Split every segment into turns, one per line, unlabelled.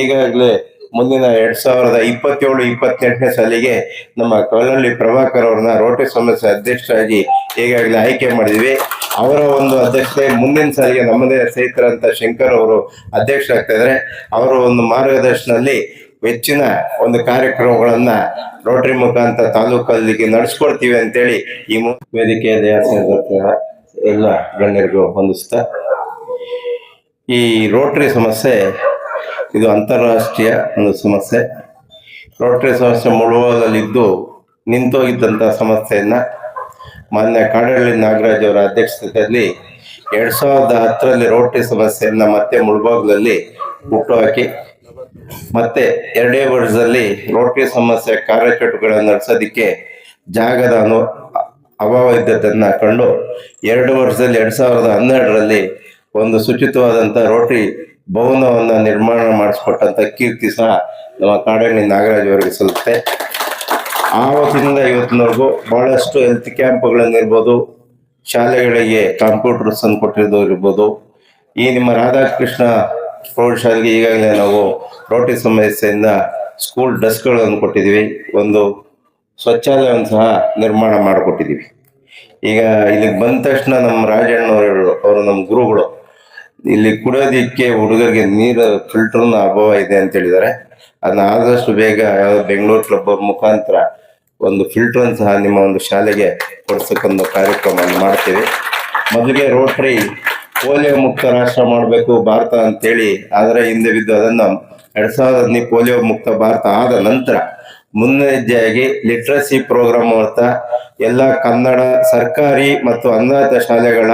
ಈಗಾಗಲೇ ಮುಂದಿನ ಎರಡ್ ಸಾವಿರದ ಇಪ್ಪತ್ತೇಳು, ಇಪ್ಪತ್ತೆಂಟನೇ ಸಾಲಿಗೆ ನಮ್ಮ ಕಲ್ಲಳ್ಳಿ ಪ್ರಭಾಕರ್ ಅವ್ರನ್ನ ರೋಟರಿ ಸಮಸ್ಯೆ ಅಧ್ಯಕ್ಷರಾಗಿ ಈಗಾಗಲೇ ಆಯ್ಕೆ ಮಾಡಿದ್ವಿ. ಅವರ ಒಂದು ಅಧ್ಯಕ್ಷತೆ ಮುಂದಿನ ಸಾಲಿಗೆ ನಮ್ಮದೇ ಸ್ನೇಹಿತರಂತ ಶಂಕರ್ ಅವರು ಅಧ್ಯಕ್ಷರಾಗ್ತಾ ಇದ್ದಾರೆ. ಅವರ ಒಂದು ಮಾರ್ಗದರ್ಶನದಲ್ಲಿ ಹೆಚ್ಚಿನ ಒಂದು ಕಾರ್ಯಕ್ರಮಗಳನ್ನ ರೋಟರಿ ಮುಖಾಂತರ ತಾಲೂಕಲ್ಲಿ ನಡೆಸ್ಕೊಡ್ತೀವಿ ಅಂತೇಳಿ ಈ ಆಸೀನರಾದ ಎಲ್ಲ ಗಣ್ಯರಿಗೂ ಹೊಂದಿಸ್ತಾ ಈ ರೋಟರಿ ಸಮಸ್ಯೆ ಇದು ಅಂತಾರಾಷ್ಟ್ರೀಯ ಒಂದು ಸಮಸ್ಯೆ. ರೋಟರಿ ಸಮಸ್ಯೆ ಮುಳುವಲ್ಲಿದ್ದು ನಿಂತೋಗಿದ್ದಂಥ ಸಮಸ್ಯೆಯನ್ನು ಮಾನ್ಯ ಕಾಡಳ್ಳಿ ನಾಗರಾಜ್ ಅವರ ಅಧ್ಯಕ್ಷತೆಯಲ್ಲಿ ಎರಡು ಸಾವಿರದ ಹತ್ತರಲ್ಲಿ ರೋಟರಿ ಸಮಸ್ಯೆಯನ್ನು ಮತ್ತೆ ಮುಳುಬಾಗ್ಲಲ್ಲಿ ಹುಟ್ಟುಹಾಕಿ, ಮತ್ತೆ ಎರಡೇ ವರ್ಷದಲ್ಲಿ ರೋಟರಿ ಸಮಸ್ಯೆ ಕಾರ್ಯಚಟುವಟಿಕೆಗಳನ್ನು ನಡೆಸೋದಕ್ಕೆ ಜಾಗದ ಅನು ಅಭಾವ ಕಂಡು ಎರಡು ವರ್ಷದಲ್ಲಿ ಎರಡು ಸಾವಿರದ ಹನ್ನೆರಡರಲ್ಲಿ ಒಂದು ಶುಚಿತ್ವವಾದಂಥ ರೋಟರಿ ಭವನವನ್ನ ನಿರ್ಮಾಣ ಮಾಡಿಸ್ಕೊಟ್ಟಂತ ಕೀರ್ತಿ ಸಹ ನಮ್ಮ ಕಾಡಹಳ್ಳಿ ನಾಗರಾಜ್ ಅವರಿಗೆ ಸಲ್ಲುತ್ತೆ. ಆವತ್ತಿನಿಂದ ಇವತ್ತಿನವರೆಗೂ ಬಹಳಷ್ಟು ಹೆಲ್ತ್ ಕ್ಯಾಂಪ್ಗಳನ್ನಿರ್ಬೋದು, ಶಾಲೆಗಳಿಗೆ ಕಂಪ್ಯೂಟರ್ಸ್ ಅನ್ನು ಕೊಟ್ಟಿರೋದು ಇರ್ಬೋದು. ಈ ನಿಮ್ಮ ರಾಧಾಕೃಷ್ಣ ಪ್ರೌಢಶಾಲೆಗೆ ಈಗಾಗಲೇ ನಾವು ರೋಟಿ ಸಮಸ್ಯೆಯಿಂದ ಸ್ಕೂಲ್ ಡೆಸ್ಕ್ಗಳನ್ನು ಕೊಟ್ಟಿದ್ದೀವಿ. ಒಂದು ಸ್ವಚ್ಛಾಲಯವನ್ನು ಸಹ ನಿರ್ಮಾಣ ಮಾಡಿಕೊಟ್ಟಿದ್ದೀವಿ. ಈಗ ಇಲ್ಲಿಗೆ ಬಂದ ತಕ್ಷಣ ನಮ್ಮ ರಾಜಣ್ಣವರು, ಅವರು ನಮ್ಮ ಗುರುಗಳು ಇಲ್ಲಿ ಕುಡಿಯೋದಿಕ್ಕೆ ಹುಡುಗರಿಗೆ ನೀರು ಫಿಲ್ಟರ್ನ ಅಭಾವ ಇದೆ ಅಂತ ಹೇಳಿದ್ದಾರೆ. ಅದನ್ನ ಆದಷ್ಟು ಬೇಗ ಬೆಂಗಳೂರು ಕ್ಲಬ್ ಮುಖಾಂತರ ಒಂದು ಫಿಲ್ಟರ್ ಸಹ ನಿಮ್ಮ ಒಂದು ಶಾಲೆಗೆ ಕೊಡ್ಸಕ್ಕೊಂದು ಕಾರ್ಯಕ್ರಮವನ್ನು ಮಾಡ್ತೀವಿ. ಮೊದಲಿಗೆ ರೋಟರಿ ಪೋಲಿಯೋ ಮುಕ್ತ ರಾಷ್ಟ್ರ ಮಾಡಬೇಕು ಭಾರತ ಅಂತೇಳಿ, ಆದರೆ ಹಿಂದೆ ಬಿದ್ದು ಅದನ್ನು ಎರಡ್ ಸಾವಿರದ ಪೋಲಿಯೋ ಮುಕ್ತ ಭಾರತ ಆದ ನಂತರ ಮುನ್ನೆಜ್ಜೆಯಾಗಿ ಲಿಟ್ರಸಿ ಪ್ರೋಗ್ರಾಮ್ ಅಂತ ಎಲ್ಲ ಕನ್ನಡ ಸರ್ಕಾರಿ ಮತ್ತು ಅನಾಥ ಶಾಲೆಗಳ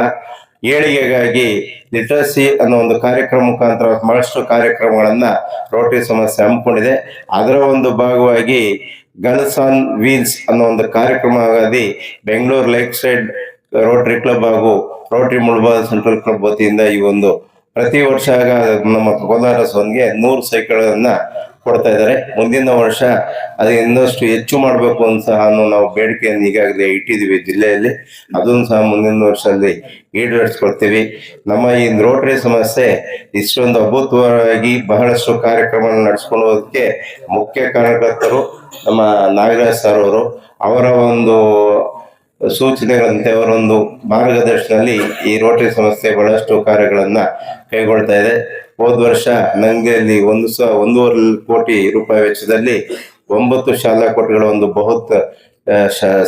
ಏಳಿಗೆಗಾಗಿ ಲಿಟ್ರಸಿ ಅನ್ನೋ ಒಂದು ಕಾರ್ಯಕ್ರಮ ಮುಖಾಂತರ ಬಹಳಷ್ಟು ಕಾರ್ಯಕ್ರಮಗಳನ್ನ ರೋಟರಿ ಸಮಸ್ಯೆ ಹಮ್ಮಿಕೊಂಡಿದೆ. ಅದರ ಒಂದು ಭಾಗವಾಗಿ ಗರ್ಲ್ಸ್ ಆನ್ ವೀಲ್ಸ್ ಅನ್ನೋ ಒಂದು ಕಾರ್ಯಕ್ರಮ ಆಗಿ Bengaluru lake side Rotary club ಹಾಗೂ ರೋಟರಿ ಮುಳಬಾಲ್ ಸೆಂಟ್ರಲ್ ಕ್ಲಬ್ ವತಿಯಿಂದ ಈ ಒಂದು ಪ್ರತಿ ವರ್ಷ ನಮ್ಮ ಕೋಲಾರ ಸೋನ್ಗೆ ನೂರು ಸೈಕಲ್ಗಳನ್ನ ಕೊಡ್ತಾ ಇದ್ದಾರೆ. ಮುಂದಿನ ವರ್ಷ ಅದು ಇನ್ನಷ್ಟು ಹೆಚ್ಚು ಮಾಡಬೇಕು ಅಂತ ಸಹ ನಾವು ಬೇಡಿಕೆಯನ್ನು ಈಗಾಗಲೇ ಇಟ್ಟಿದ್ದೀವಿ ಜಿಲ್ಲೆಯಲ್ಲಿ. ಅದನ್ನು ಸಹ ಮುಂದಿನ ವರ್ಷದಲ್ಲಿ ಈಡೇರಿಸ್ಕೊಳ್ತೀವಿ. ನಮ್ಮ ಈ ರೋಟರಿ ಸಮಸ್ಯೆ ಇಷ್ಟೊಂದು ಅಭೂತವಾಗಿ ಬಹಳಷ್ಟು ಕಾರ್ಯಕ್ರಮಗಳನ್ನು ನಡೆಸ್ಕೊಂಡು ಹೋಗೋದಕ್ಕೆ ಮುಖ್ಯ ಕಾರ್ಯಕರ್ತರು ನಮ್ಮ ನಾಗರಾಜ್ ಸರ್ ಅವರು. ಅವರ ಒಂದು ಸೂಚನೆಗಳಂತೆ ಅವರೊಂದು ಮಾರ್ಗದರ್ಶನದಲ್ಲಿ ಈ ರೋಟರಿ ಸಂಸ್ಥೆ ಬಹಳಷ್ಟು ಕಾರ್ಯಗಳನ್ನು ಕೈಗೊಳ್ತಾ ಇದೆ. ಹೋದ ವರ್ಷ ನಂಗೆ ಅಲ್ಲಿ ಒಂದು ಸ, ಒಂದೂವರೆ ಕೋಟಿ ರೂಪಾಯಿ ವೆಚ್ಚದಲ್ಲಿ ಒಂಬತ್ತು ಶಾಲಾ ಕೊಠಡಿಗಳ ಒಂದು ಬಹುತ್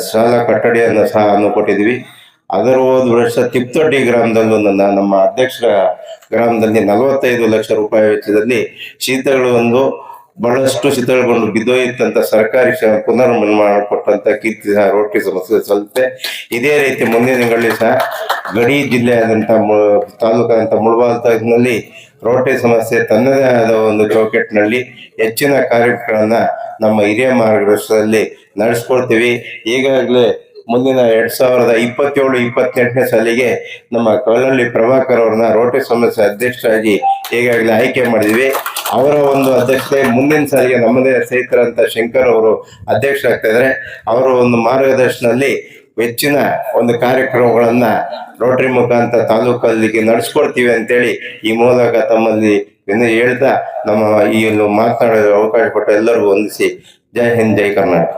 ಶಾಲಾ ಕಟ್ಟಡಿಯನ್ನು ಸಹ ಅನ್ನು ಕೊಟ್ಟಿದ್ವಿ ಅದರ ಹೋದ ವರ್ಷ ತಿಪ್ತೊಡ್ಡಿ ಗ್ರಾಮದಲ್ಲೂ ನನ್ನ ನಮ್ಮ ಅಧ್ಯಕ್ಷರ ಗ್ರಾಮದಲ್ಲಿ ನಲವತ್ತೈದು ಲಕ್ಷ ರೂಪಾಯಿ ವೆಚ್ಚದಲ್ಲಿ ಶೀತಗಳು ಒಂದು ಬಹಳಷ್ಟು ಶಿಥಿಲಗೊಂಡು ಬಿದ್ದೋಯಿತಂತ ಸರ್ಕಾರಿ ಪುನರ್ ಪುನರ್ನಿರ್ಮಾಣ ಕೊಟ್ಟಂತ ಕೀರ್ತಿ ಸಹ ರೋಟಿ ಸಮಸ್ಯೆ ಸಲ್ಲುತ್ತೆ. ಇದೇ ರೀತಿ ಮುಂದಿನ ದಿನಗಳಲ್ಲಿ ಸಹ ಗಡಿ ಜಿಲ್ಲೆಯಾದಂಥ ತಾಲೂಕಾದಂಥ ಮುಳಬಾಲ್ ತಾಲೂಕಿನಲ್ಲಿ ರೋಟರಿ ಸಮಸ್ಯೆ ತನ್ನದೇ ಆದ ಒಂದು ಚೌಕಟ್ಟಿನಲ್ಲಿ ಹೆಚ್ಚಿನ ಕಾರ್ಯಕ್ರಮಗಳನ್ನು ನಮ್ಮ ಹಿರಿಯ ಮಾರ್ಗದರ್ಶನದಲ್ಲಿ ನಡೆಸ್ಕೊಳ್ತೀವಿ. ಈಗಾಗಲೇ ಮುಂದಿನ ಎರಡ್ ಸಾವಿರದ ಇಪ್ಪತ್ತೇಳು, ಇಪ್ಪತ್ತೆಂಟನೇ ಸಾಲಿಗೆ ನಮ್ಮ ಕಲ್ಲಳ್ಳಿ ಪ್ರಭಾಕರ್ ಅವ್ರನ್ನ ರೋಟರಿ ಸಮಸ್ಯೆ ಅಧ್ಯಕ್ಷರಾಗಿ ಈಗಾಗಲೇ ಆಯ್ಕೆ ಮಾಡಿದ್ವಿ. ಅವರ ಒಂದು ಅಧ್ಯಕ್ಷತೆ ಮುಂದಿನ ಸಾಲಿಗೆ ನಮ್ಮದೇ ಸ್ನೇಹಿತರಂತ ಶಂಕರ್ ಅವರು ಅಧ್ಯಕ್ಷರಾಗ್ತಾ ಇದ್ದಾರೆ. ಅವರ ಒಂದು ಮಾರ್ಗದರ್ಶನದಲ್ಲಿ ಹೆಚ್ಚಿನ ಒಂದು ಕಾರ್ಯಕ್ರಮಗಳನ್ನ ರೋಟರಿ ಮುಖಾಂತರ ತಾಲೂಕಲ್ಲಿಗೆ ನಡೆಸ್ಕೊಡ್ತೀವಿ ಅಂತೇಳಿ ಈ ಮೂಲಕ ತಮ್ಮಲ್ಲಿ ಹೇಳ್ತಾ ನಮ್ಮ ಈ ಒಂದು ಮಾತನಾಡೋ ಅವಕಾಶ ಕೊಟ್ಟ ಎಲ್ಲರಿಗೂ ವಂದಿಸಿ. ಜೈ ಹಿಂದ್, ಜೈ ಕರ್ನಾಟಕ.